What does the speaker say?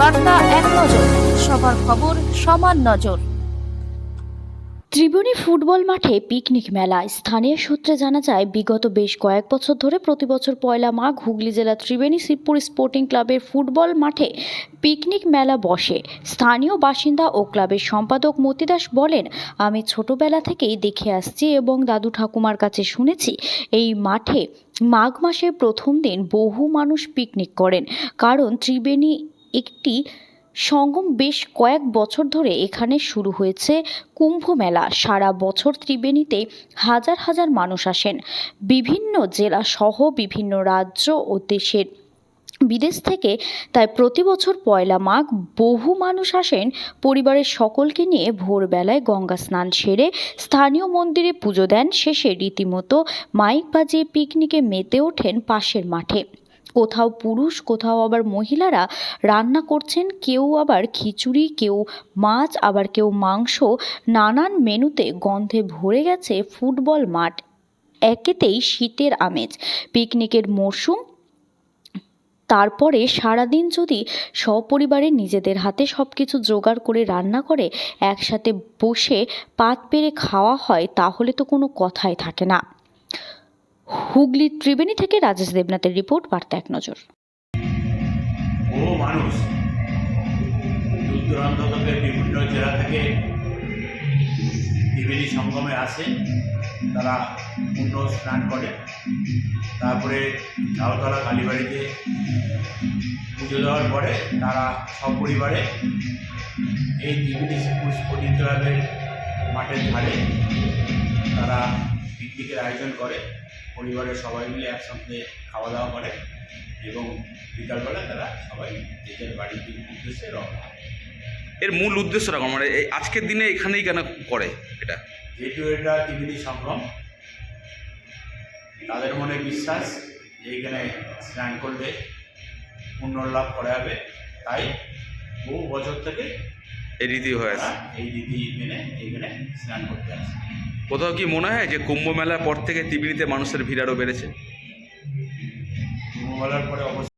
বার্তা এক নজর, সবার খবর সমান নজর। ত্রিবেণী ফুটবল মাঠে পিকনিক মেলা। স্থানীয় সূত্রে জানা যায়, বিগত বেশ কয়েক বছর ধরে প্রতি বছর পয়লা মাঘ হুগলি জেলা ত্রিবেণী শিবপুর স্পোর্টিং ক্লাবের ফুটবল মাঠে পিকনিক মেলা বসে। স্থানীয় বাসিন্দা ও ক্লাবের সম্পাদক মতি দাস বলেন, আমি ছোটবেলা থেকেই দেখে আসছি এবং দাদু ঠাকুমার কাছে শুনেছি, এই মাঠে মাঘ মাসের প্রথম দিন বহু মানুষ পিকনিক করেন। কারণ ত্রিবেণী একটি সঙ্গম বেশ কয়েক বছর ধরে এখানে শুরু হয়েছে কুম্ভ মেলা। সারা বছর ত্রিবেণীতে হাজার হাজার মানুষ আসেন। বিভিন্ন জেলা সহ বিভিন্ন রাজ্য ও দেশের বিদেশ থেকে তাই প্রতি বছর পয়লা মাঘ বহু মানুষ আসেন। পরিবারের সকলকে নিয়ে ভোরবেলায় গঙ্গা স্নান সেরে স্থানীয় মন্দিরে পুজো দেন। শেষে রীতিমতো মাইক বাজিয়ে পিকনিকে মেতে ওঠেন পাশের মাঠে। কোথাও পুরুষ, কোথাও আবার মহিলারা রান্না করছেন, কেউ আবার খিচুড়ি, কেউ মাছ, আবার কেউ মাংস। নানান মেনুতে গন্ধে ভরে গেছে ফুটবল মাঠ। একেতেই শীতের আমেজ। পিকনিকের মরশুম, তারপরে সারাদিন যদি সপরিবারে নিজেদের হাতে সব কিছু জোগাড় করে রান্না করে, একসাথে বসে পাত পেরে খাওয়া হয়, তাহলে তো কোনো কথাই থাকে না। হুগলি ত্রিবেণী থেকে রাজেশ দেবনাথের রিপোর্ট, বার্তা এক নজর। বহু মানুষ দূর বিভিন্ন জেলা থেকে ত্রিবেণী সঙ্গমে আসেন তারা পূর্ণ স্নান করে। তারপরে ঝাউতলা কালীবাড়িতে পুজো দেওয়ার পরে তারা সপরিবারে এই ত্রিবেণী স্পোর্টিং ক্লাবের মাঠের ধারে তারা পিকনিকের আয়োজন করে। পরিবারের সবাই মিলে একসঙ্গে খাওয়া দাওয়া করে এবং বিকালবেলা তারা সবাই নিজের বাড়ির উদ্দেশ্যে রওনা এর মূল উদ্দেশ্যটা কোন? মানে এই আজকের দিনে এখানেই কেন করে এটা? যেহেতু এটা ত্রিবেণী সংগম তাদের মনে বিশ্বাস যে এখানে স্নান করলে পুণ্য লাভ করা যাবে তাই বহু বছর থেকে এই রীতি হয়ে তারা আছে এই রীতি মেনে এখানে স্নান করতে আসে। কোথাও কি মনে হয় যে কুম্ভ মেলার পর থেকে ত্রিবেণীতে মানুষের ভিড় আরও বেড়েছে? কুম্ভ মেলার পরে অবশ্যই